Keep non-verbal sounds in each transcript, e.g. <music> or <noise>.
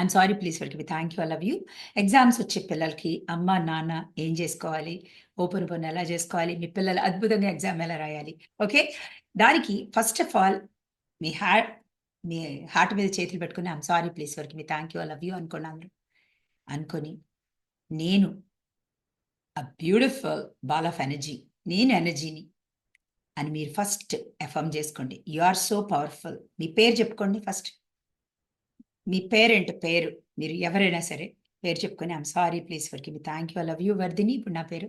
I'm sorry please for thank you I love you exams వచ్చే పిల్లలకి అమ్మ నాన్న ఏం చేసుకోవాలి? ఓపెన్ ఓపెన్ ఎలా చేసుకోవాలి? మీ పిల్లలు అద్భుతంగా ఎగ్జామ్ ఎలా రాయాలి? ఓకే దానికి ఫస్ట్ ఆఫ్ ఆల్ మీ హార్ట్ మీ హార్ట్ మీద చేతులు పెట్టుకుని ఐమ్ సారీ ప్లీజ్ వరకు me thank you I love you అనుకోండి అందరూ. అనుకొని నేను a beautiful ball of energy నేను ఎనర్జీని అని మీరు ఫస్ట్ ఎఫర్మ్ చేసుకోండి. యు ఆర్ సో పవర్ఫుల్ మీ పేరు చెప్పుకోండి ఫస్ట్ మీ పేరెంట్ పేరు మీరు ఎవరైనా సరే పేరు చెప్పుకొని I'm sorry please ఫర్కి me thank you I love you Vardhini ఇప్పుడు నా పేరు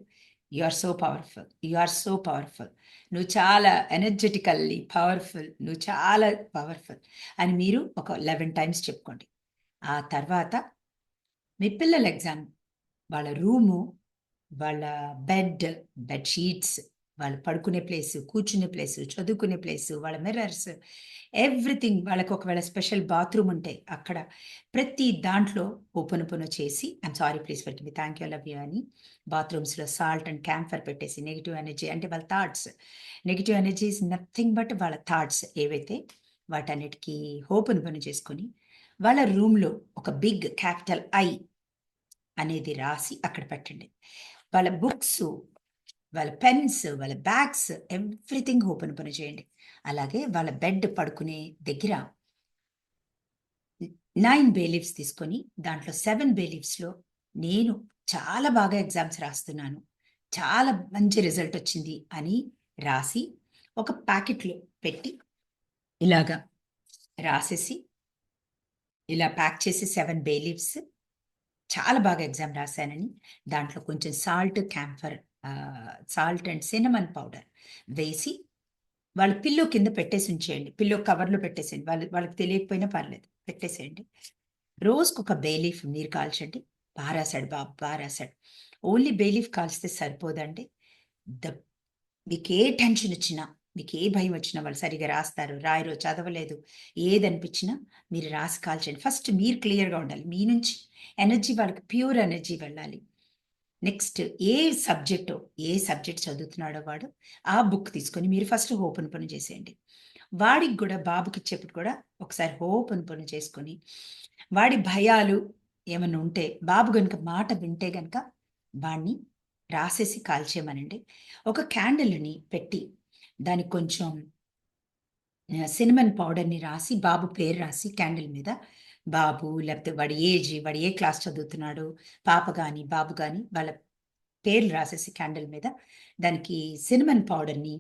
you are so powerful you are so powerful నువ్వు చాలా ఎనర్జెటికల్లీ పవర్ఫుల్ నువ్వు చాలా పవర్ఫుల్ అని మీరు ఒక లెవెన్ టైమ్స్ చెప్పుకోండి. ఆ తర్వాత మీ పిల్లల ఎగ్జామ్ వాళ్ళ రూము వాళ్ళ బెడ్ బెడ్షీట్స్ వాళ్ళు పడుకునే ప్లేస్ కూర్చునే ప్లేస్ చదువుకునే ప్లేస్ వాళ్ళ మిర్రర్స్ ఎవ్రీథింగ్ వాళ్ళకి ఒకవేళ స్పెషల్ బాత్రూమ్ ఉంటే అక్కడ ప్రతి దాంట్లో ఓపెన్ ఓపెన్ చేసి I'm sorry please for me thank you love you అని బాత్రూమ్స్లో సాల్ట్ అండ్ క్యాంఫర్ పెట్టేసి నెగిటివ్ ఎనర్జీ అంటే వాళ్ళ thoughts. Negative energy is nothing but వాళ్ళ థాట్స్ ఏవైతే వాటన్నిటికీ ఓపెన్ ఓపెన్ చేసుకొని వాళ్ళ రూమ్లో ఒక బిగ్ క్యాపిటల్ ఐ అనేది రాసి అక్కడ పెట్టండి. వాళ్ళ బుక్స్ వాళ్ళ పెన్స్ వాళ్ళ బ్యాగ్స్ ఎవ్రీథింగ్ ఓపెన్ పని చేయండి. అలాగే వాళ్ళ బెడ్ పడుకునే దగ్గర నైన్ బేలీవ్స్ తీసుకొని దాంట్లో సెవెన్ బేలీవ్స్లో నేను చాలా బాగా ఎగ్జామ్స్ రాస్తున్నాను. చాలా మంచి రిజల్ట్ వచ్చింది అని రాసి ఒక ప్యాకెట్లో పెట్టి ఇలాగా రాసేసి ఇలా ప్యాక్ చేసి సెవెన్ బేలీవ్స్ చాలా బాగా ఎగ్జామ్ రాశానని దాంట్లో కొంచెం salt camphor salt and cinnamon powder వేసి వాళ్ళ పిల్లో కింద పెట్టేసి ఉంచేయండి. పిల్లో కవర్లో పెట్టేసేయండి. వాళ్ళు వాళ్ళకి తెలియకపోయినా పర్లేదు. పెట్టేసేయండి. రోజుకు ఒక బేలీఫ్ మీరు కాల్చండి. బారాసాడు బాబు బారాసాడు. ఓన్లీ బేలీఫ్ కాల్స్తే సరిపోదండి. ద మీకు ఏ టెన్షన్ వచ్చినా మీకు ఏ భయం వచ్చినా వాళ్ళు సరిగా రాస్తారు. రాయరు చదవలేదు. ఏది అనిపించినా మీరు రాసి కాల్చండి. ఫస్ట్ మీరు క్లియర్గా ఉండాలి. మీ నుంచి ఎనర్జీ వాళ్ళకి ప్యూర్ ఎనర్జీ వెళ్ళాలి. నెక్స్ట్ ఏ సబ్జెక్టు ఏ సబ్జెక్ట్ చదువుతున్నాడో వాడు ఆ బుక్ తీసుకొని మీరు ఫస్ట్ ఓపెన్ పని చేసేయండి. వాడికి కూడా బాబుకి ఇచ్చేప్పుడు కూడా ఒకసారి ఓపెన్ పని చేసుకొని వాడి భయాలు ఏమైనా ఉంటే బాబు కనుక మాట వింటే కనుక వాడిని రాసేసి కాల్చేయమనండి ఒక క్యాండిల్ని పెట్టి దానికి కొంచెం సినిమన్ పౌడర్ని రాసి బాబు పేరు రాసి క్యాండిల్ మీద బాబు లేకపోతే వాడి ఏజ్ వాడు ఏ క్లాస్ చదువుతున్నాడు పాప కానీ బాబు కానీ వాళ్ళ పేర్లు రాసేసి క్యాండిల్ మీద దానికి సినిమన్ పౌడర్ని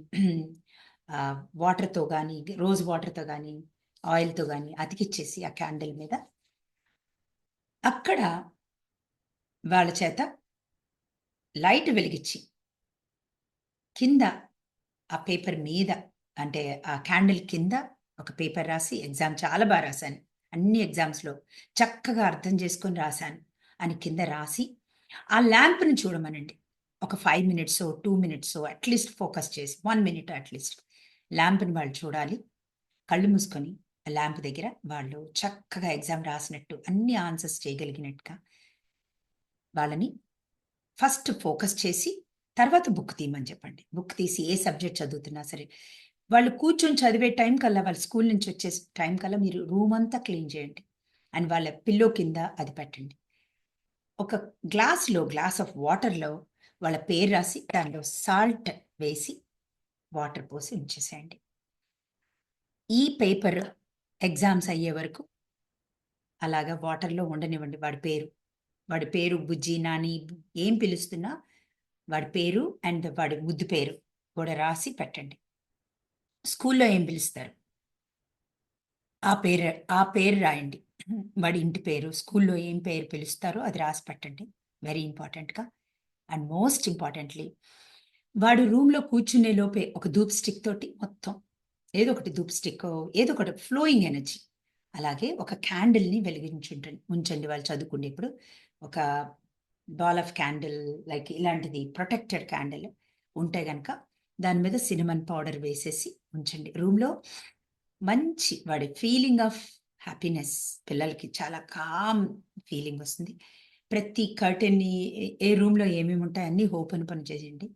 వాటర్తో కానీ రోజ్ వాటర్తో కానీ ఆయిల్తో కానీ అతికిచ్చేసి ఆ క్యాండిల్ మీద అక్కడ వాళ్ళ చేత లైట్ వెలిగించి కింద ఆ పేపర్ మీద అంటే ఆ క్యాండిల్ కింద ఒక పేపర్ రాసి ఎగ్జామ్ చాలా బాగా రాశాను. అన్ని ఎగ్జామ్స్లో చక్కగా అర్థం చేసుకొని రాశాను. అని కింద రాసి ఆ ల్యాంప్ని చూడమనండి. ఒక five minutes two minutes at least focus చేసి వన్ మినిట్ అట్లీస్ట్ ల్యాంప్ని వాళ్ళు చూడాలి. కళ్ళు మూసుకొని ఆ ల్యాంప్ దగ్గర వాళ్ళు చక్కగా ఎగ్జామ్ రాసినట్టు అన్ని ఆన్సర్స్ చేయగలిగినట్టుగా వాళ్ళని ఫస్ట్ ఫోకస్ చేసి తర్వాత బుక్ తీయమని చెప్పండి. బుక్ తీసి ఏ సబ్జెక్ట్ చదువుతున్నా సరే వాళ్ళు కూర్చొని చదివే టైం కల్లా వాళ్ళ స్కూల్ నుంచి వచ్చే టైం కల్లా మీరు రూమ్ అంతా క్లీన్ చేయండి. అండ్ వాళ్ళ పిల్లో కింద అది పెట్టండి. ఒక గ్లాస్లో గ్లాస్ ఆఫ్ వాటర్లో వాళ్ళ పేరు రాసి దానిలో సాల్ట్ వేసి వాటర్ పోసి ఉంచేసేయండి. ఈ పేపర్ ఎగ్జామ్స్ అయ్యే వరకు అలాగా వాటర్లో ఉండనివ్వండి. వాడి పేరు వాడి పేరు బుజ్జి నాని ఏం పిలుస్తున్నా వాడి పేరు అండ్ వాడి ముద్దు పేరు కూడా రాసి పెట్టండి. స్కూల్లో ఏం పిలుస్తారు? ఆ పేరు ఆ పేరు రాయండి. వాడి ఇంటి పేరు స్కూల్లో ఏం పేరు పిలుస్తారో అది రాసి పెట్టండి. వెరీ ఇంపార్టెంట్గా. అండ్ మోస్ట్ ఇంపార్టెంట్లీ వాడు రూమ్లో కూర్చునే లోపే ఒక ధూప్ స్టిక్ తోటి మొత్తం ఏదో ఒకటి ధూప్ స్టిక్ ఏదో ఒకటి ఫ్లోయింగ్ ఎనర్జీ. అలాగే ఒక క్యాండిల్ని వెలిగించుంటండి. ఉంచండి వాళ్ళు చదువుకునేప్పుడు ఒక బాల్ ఆఫ్ క్యాండిల్ లైక్ ఇలాంటిది ప్రొటెక్టెడ్ క్యాండిల్ ఉంటే కనుక దాని మీద సినిమన్ పౌడర్ వేసేసి ఉంచండి. రూమ్లో మంచి వాడి ఫీలింగ్ ఆఫ్ హ్యాపీనెస్ పిల్లలకి చాలా కామ్ ఫీలింగ్ వస్తుంది. ప్రతి కర్టెన్ని ఏ రూమ్లో ఏమేమి ఉంటాయి అన్నీ ఓపెన్ పని చేయండి.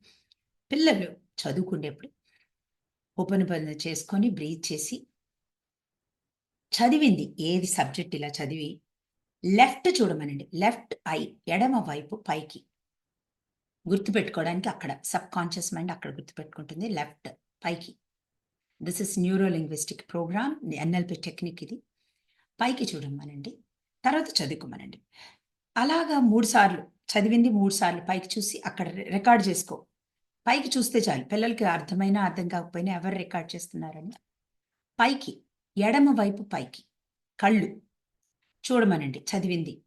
పిల్లలు చదువుకునేప్పుడు ఓపెన్ పని చేసుకొని బ్రీత్ చేసి చదివింది ఏది సబ్జెక్ట్ ఇలా చదివి లెఫ్ట్ చూడమనండి. లెఫ్ట్ ఐ ఎడమ వైపు పైకి గుర్తుపెట్టుకోవడానికి అక్కడ సబ్ కాన్షియస్ మైండ్ అక్కడ గుర్తుపెట్టుకుంటుంది. లెఫ్ట్ పైకి this is neuro linguistic program NLP technique ఇది. పైకి చూడమనండి. తర్వాత చదువుకోమనండి. అలాగా మూడు సార్లు చదివింది మూడు సార్లు పైకి చూసి అక్కడ రికార్డ్ చేసుకో. పైకి చూస్తే చాలు. పిల్లలకి అర్థమైనా అర్థం కాకపోయినా ఎవరు రికార్డ్ చేస్తున్నారని. పైకి ఎడమ వైపు పైకి కళ్ళు చూడమనండి. చదివింది.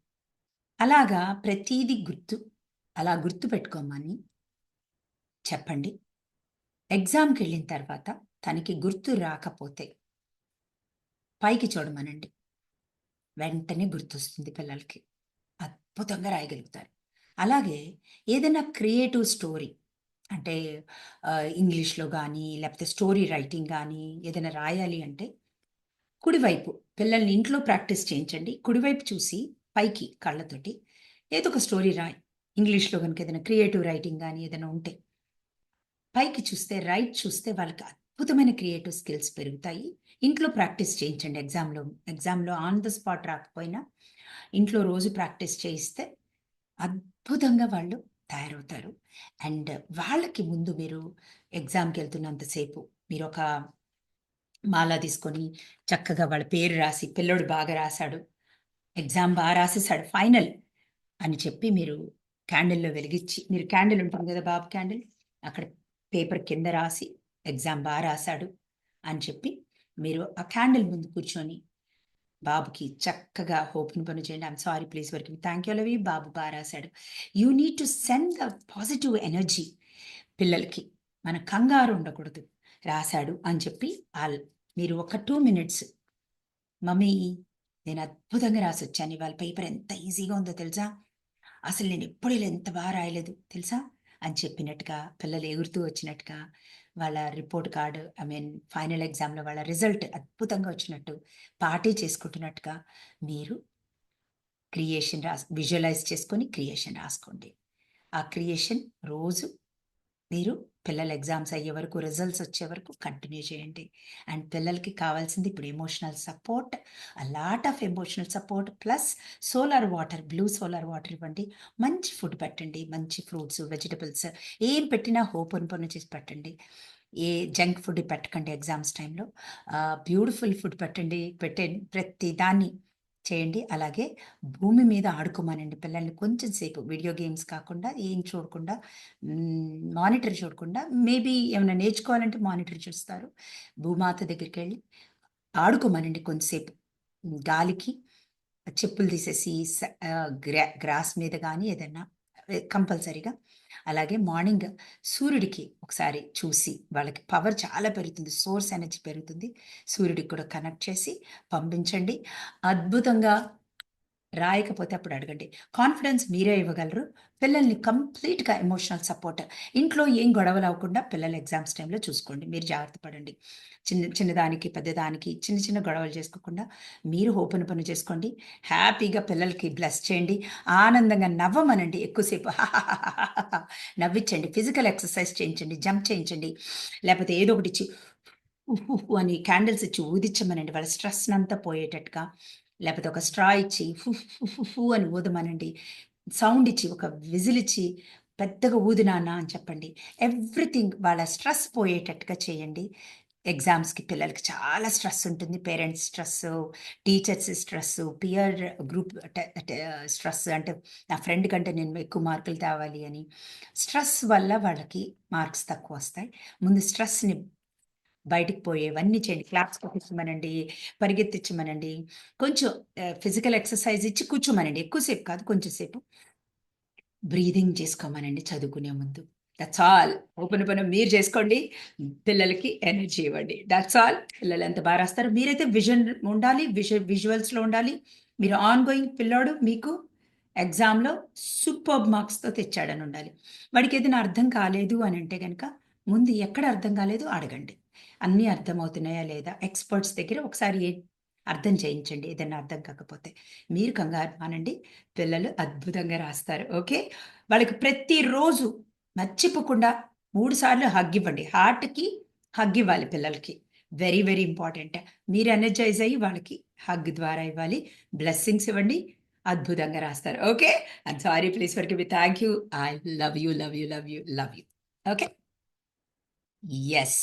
అలాగా ప్రతీది గుర్తు అలా గుర్తు పెట్టుకోమని చెప్పండి. ఎగ్జామ్కి వెళ్ళిన తర్వాత తనకి గుర్తు రాకపోతే పైకి చూడమనండి. వెంటనే గుర్తొస్తుంది పిల్లలకి. అద్భుతంగా రాయగలుగుతారు. అలాగే ఏదైనా క్రియేటివ్ స్టోరీ అంటే ఇంగ్లీష్లో కానీ లేకపోతే స్టోరీ రైటింగ్ కానీ ఏదైనా రాయాలి అంటే కుడివైపు పిల్లల్ని ఇంట్లో ప్రాక్టీస్ చేయించండి. కుడివైపు చూసి పైకి కళ్ళతోటి ఏదో ఒక స్టోరీ రాయి. ఇంగ్లీష్లో కనుక ఏదైనా క్రియేటివ్ రైటింగ్ కానీ ఏదైనా ఉంటే పైకి చూస్తే రైట్ చూస్తే వాళ్ళకి అద్భుతమైన క్రియేటివ్ స్కిల్స్ పెరుగుతాయి. ఇంట్లో ప్రాక్టీస్ చేయించండి. ఎగ్జామ్లో ఎగ్జామ్లో ఆన్ ద స్పాట్ రాకపోయినా ఇంట్లో రోజు ప్రాక్టీస్ చేయిస్తే అద్భుతంగా వాళ్ళు తయారవుతారు. అండ్ వాళ్ళకి ముందు మీరు ఎగ్జామ్కి వెళ్తున్నంతసేపు మీరు ఒక మాల తీసుకొని చక్కగా వాళ్ళ పేరు రాసి పిల్లోడు బాగా రాశాడు. ఎగ్జామ్ బాగా రాసేసాడు ఫైనల్ అని చెప్పి మీరు క్యాండిల్లో వెలిగించి మీరు క్యాండిల్ ఉంటుంది కదా బాబు క్యాండిల్? అక్కడ పేపర్ కింద రాసి ఎగ్జామ్ బాగా రాశాడు అని చెప్పి మీరు ఆ క్యాండిల్ ముందు కూర్చొని బాబుకి చక్కగా హోప్ని పని చేయండి. ఐమ్ సారీ ప్లీజ్ వరకు థ్యాంక్ యూ లవి బాబు బాగా రాశాడు. You need to send the positive energy పిల్లలకి. మన కంగారు ఉండకూడదు. రాశాడు అని చెప్పి ఆల్ మీరు ఒక టూ మినిట్స్ మమ్మీ నేను అద్భుతంగా రాసి వచ్చాను. ఇవాళ పేపర్ ఎంత ఈజీగా ఉందో తెలుసా? అసలు నేను ఎప్పుడు ఇలా ఎంత బాగా రాయలేదు తెలుసా? అని చెప్పినట్టుగా పిల్లలు ఎగురుతూ వచ్చినట్టుగా వాళ్ళ report card I mean final ఎగ్జామ్లో వాళ్ళ రిజల్ట్ అద్భుతంగా వచ్చినట్టు పార్టీ చేసుకుంటున్నట్టుగా మీరు క్రియేషన్ రాస్ విజువలైజ్ చేసుకొని క్రియేషన్ రాసుకోండి. ఆ క్రియేషన్ రోజు మీరు పిల్లల ఎగ్జామ్స్ అయ్యే వరకు రిజల్ట్స్ వచ్చే వరకు కంటిన్యూ చేయండి. అండ్ పిల్లలకి కావాల్సింది ఇప్పుడు emotional support a lot of emotional support plus solar water blue solar water ఇవ్వండి. మంచి ఫుడ్ పెట్టండి మంచి ఫ్రూట్స్ వెజిటబుల్స్ ఏం పెట్టినా హోప్ పని చేసి పెట్టండి. ఏ జంక్ ఫుడ్ పెట్టకండి ఎగ్జామ్స్ టైంలో బ్యూటిఫుల్ ఫుడ్ పెట్టండి పెట్టే ప్రతి దాన్ని. చేయండి. అలాగే భూమి మీద ఆడుకోమనండి పిల్లల్ని కొంచెం సేపు. వీడియో గేమ్స్ కాకుండా ఏం చూడకుండా మానిటర్ చూడకుండా మేబీ ఏమైనా నేర్చుకోవాలంటే మానిటర్ చూస్తారు. భూమాత దగ్గరికి వెళ్ళి ఆడుకోమనండి కొంచెంసేపు. గాలికి చెప్పులు తీసేసి స- గ్రా గ్రాస్ మీద కానీ ఏదైనా కంపల్సరీగా. అలాగే మార్నింగ్ సూర్యుడికి ఒకసారి చూసి వాళ్ళకి పవర్ చాలా పెరుగుతుంది సోర్స్ ఎనర్జీ పెరుగుతుంది. సూర్యుడికి కూడా కనెక్ట్ చేసి పంపించండి. అద్భుతంగా రాయకపోతే అప్పుడు అడగండి. కాన్ఫిడెన్స్ మీరే ఇవ్వగలరు. పిల్లల్ని కంప్లీట్గా ఎమోషనల్ సపోర్ట్ ఇంట్లో ఏం గొడవలు అవ్వకుండా పిల్లల ఎగ్జామ్స్ టైంలో చూసుకోండి. మీరు జాగ్రత్త పడండి. చిన్న చిన్నదానికి పెద్దదానికి చిన్న చిన్న గొడవలు చేసుకోకుండా మీరు ఓపెన్ పని చేసుకోండి. హ్యాపీగా పిల్లలకి బ్లెస్ చేయండి. ఆనందంగా నవ్వమనండి ఎక్కువసేపు. <laughs> నవ్వించండి. ఫిజికల్ ఎక్సర్సైజ్ చేయించండి. జంప్ చేయించండి. లేకపోతే ఏదో ఒకటి ఇచ్చి అని క్యాండిల్స్ ఇచ్చి ఊదిచ్చమనండి. వాళ్ళ స్ట్రెస్ అంతా పోయేటట్టుగా లేకపోతే ఒక స్ట్రా ఇచ్చి ఫు ఫు ఫు అని ఊదమనండి. సౌండ్ ఇచ్చి ఒక విజిల్ ఇచ్చి పెద్దగా ఊదినానా అని చెప్పండి. ఎవ్రీథింగ్ వాళ్ళ స్ట్రెస్ పోయేటట్టుగా చేయండి. ఎగ్జామ్స్కి పిల్లలకి చాలా స్ట్రెస్ ఉంటుంది. Parents stress teachers stress peer group stress అంటే నా ఫ్రెండ్ కంటే నేను ఎక్కువ మార్కులు తేవాలి అని. స్ట్రెస్ వల్ల వాళ్ళకి మార్క్స్ తక్కువ వస్తాయి. ముందు స్ట్రెస్ని బయటికి పోయేవన్నీ చేయండి. క్లాప్స్ కొట్టించమనండి పరిగెత్తించమనండి. కొంచెం ఫిజికల్ ఎక్సర్సైజ్ ఇచ్చి కూర్చోమనండి. ఎక్కువసేపు కాదు కొంచెంసేపు బ్రీదింగ్ చేసుకోమనండి చదువుకునే ముందు. దట్స్ ఆల్ ఓపెన్ పని మీరు చేసుకోండి. పిల్లలకి ఎనర్జీ ఇవ్వండి. దట్స్ ఆల్ పిల్లలు ఎంత బాగా రాస్తారు మీరైతే విజన్ ఉండాలి విజ విజువల్స్లో ఉండాలి. మీరు ఆన్ గోయింగ్ పిల్లోడు మీకు ఎగ్జామ్లో సూపర్ మార్క్స్తో తెచ్చాడని ఉండాలి. వాడికి ఏదైనా అర్థం కాలేదు అని అంటే కనుక ముందు ఎక్కడ అర్థం కాలేదు అడగండి. అన్నీ అర్థమవుతున్నాయా లేదా? ఎక్స్పర్ట్స్ దగ్గర ఒకసారి అర్థం చేయించండి ఏదైనా అర్థం కాకపోతే. మీరు కంగారు మానండి పిల్లలు అద్భుతంగా రాస్తారు ఓకే? వాళ్ళకి ప్రతిరోజు మర్చిపోకుండా మూడు సార్లు హగ్ ఇవ్వండి. హార్ట్కి హగ్ ఇవ్వాలి పిల్లలకి. వెరీ వెరీ ఇంపార్టెంట్ మీరు ఎనర్జైజ్ అయ్యి వాళ్ళకి హగ్ ద్వారా ఇవ్వాలి. బ్లెస్సింగ్స్ ఇవ్వండి. అద్భుతంగా రాస్తారు okay? And sorry please for give thank you I love you love you love you love you okay yes